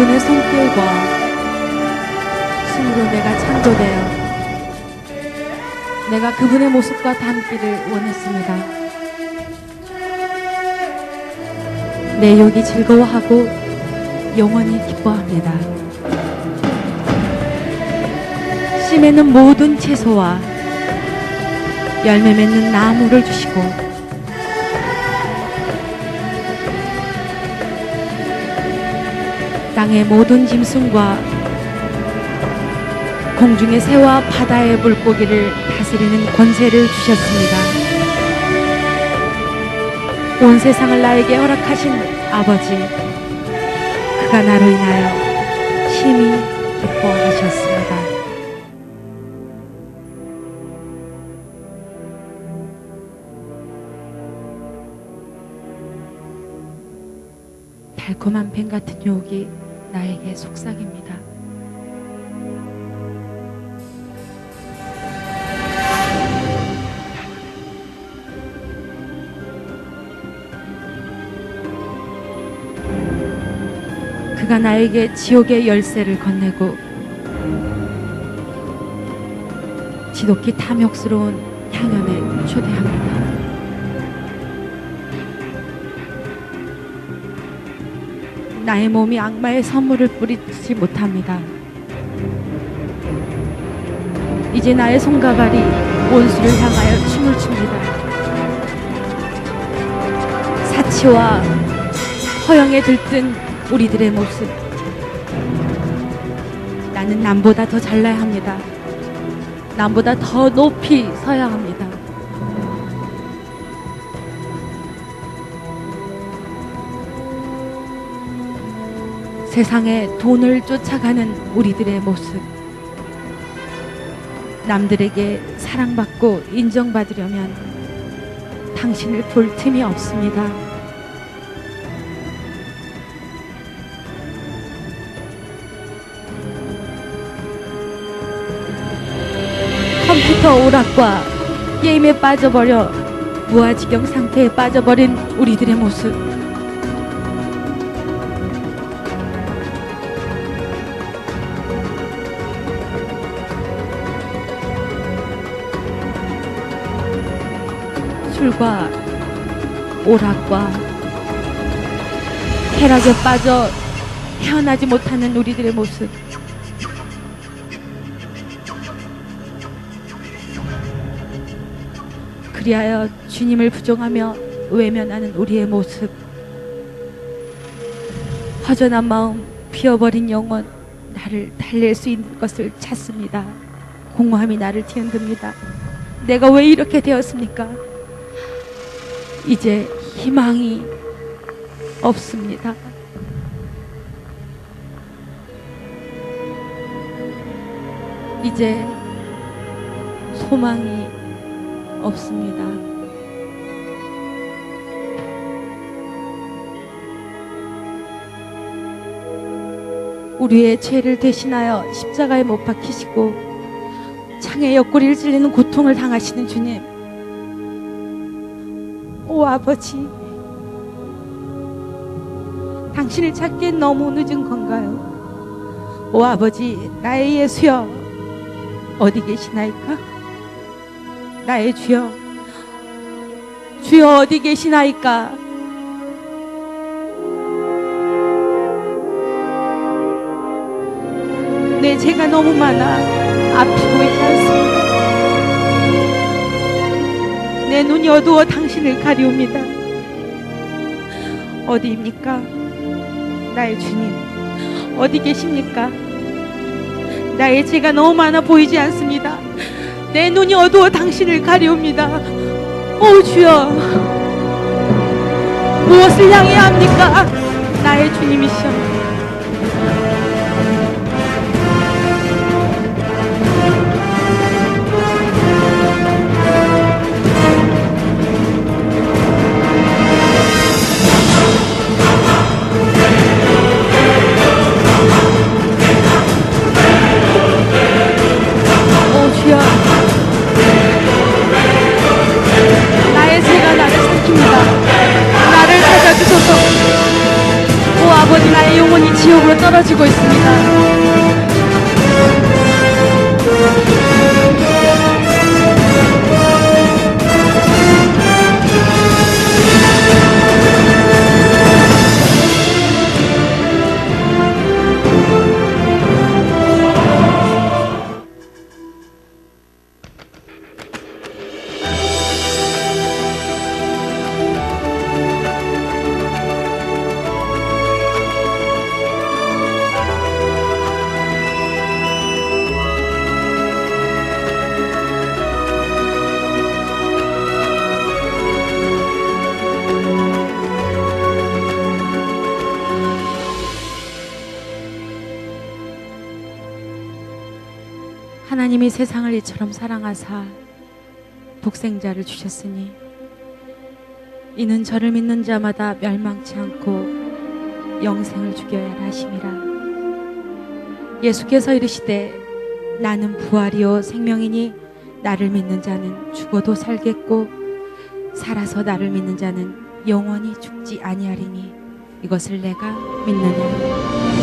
그분의 손길과 숨으로 내가 창조되어 내가 그분의 모습과 닮기를 원했습니다. 내 욕이 즐거워하고 영원히 기뻐합니다. 씨 맺는 모든 채소와 열매 맺는 나무를 주시고 땅의 모든 짐승과 공중의 새와 바다의 물고기를 다스리는 권세를 주셨습니다. 온 세상을 나에게 허락하신 아버지, 그가 나로 인하여 심히 기뻐하셨습니다. 달콤한 뱀 같은 유혹이 나에게 속삭입니다. 그가 나에게 지옥의 열쇠를 건네고 지독히 탐욕스러운 향연에 초대합니다. 나의 몸이 악마의 선물을 뿌리지 못합니다. 이제 나의 손가발이 원수를 향하여 춤을 춥니다. 사치와 허영에 들뜬 우리들의 모습. 나는 남보다 더 잘나야 합니다. 남보다 더 높이 서야 합니다. 세상에 돈을 쫓아가는 우리들의 모습. 남들에게 사랑받고 인정받으려면 당신을 볼 틈이 없습니다. 컴퓨터 오락과 게임에 빠져버려 무아지경 상태에 빠져버린 우리들의 모습. 술과 오락과 쾌락에 빠져 헤어나지 못하는 우리들의 모습. 그리하여 주님을 부정하며 외면하는 우리의 모습. 허전한 마음, 비어버린 영혼, 나를 달랠 수 있는 것을 찾습니다. 공허함이 나를 뒤흔듭니다. 내가 왜 이렇게 되었습니까? 이제 희망이 없습니다. 이제 소망이 없습니다. 우리의 죄를 대신하여 십자가에 못 박히시고 창의 옆구리를 찔리는 고통을 당하시는 주님. 오 아버지, 당신을 찾기엔 너무 늦은 건가요? 오 아버지, 나의 예수여, 어디 계시나이까? 나의 주여, 주여 어디 계시나이까? 내 죄가 너무 많아 앞이 보이지 않습니다. 내 눈이 어두워 당신 을 가리웁니다. 어디입니까? 나의 주님, 어디 계십니까? 나의 죄가 너무 많아 보이지 않습니다. 내 눈이 어두워 당신을 가리웁니다. 오 주여, 무엇을 향해야 합니까? 나의 주님이시여. 하나님이 세상을 이처럼 사랑하사 독생자를 주셨으니 이는 저를 믿는 자마다 멸망치 않고 영생을 주겨야 하심이라. 예수께서 이르시되 나는 부활이요 생명이니 나를 믿는 자는 죽어도 살겠고 살아서 나를 믿는 자는 영원히 죽지 아니하리니 이것을 내가 믿느냐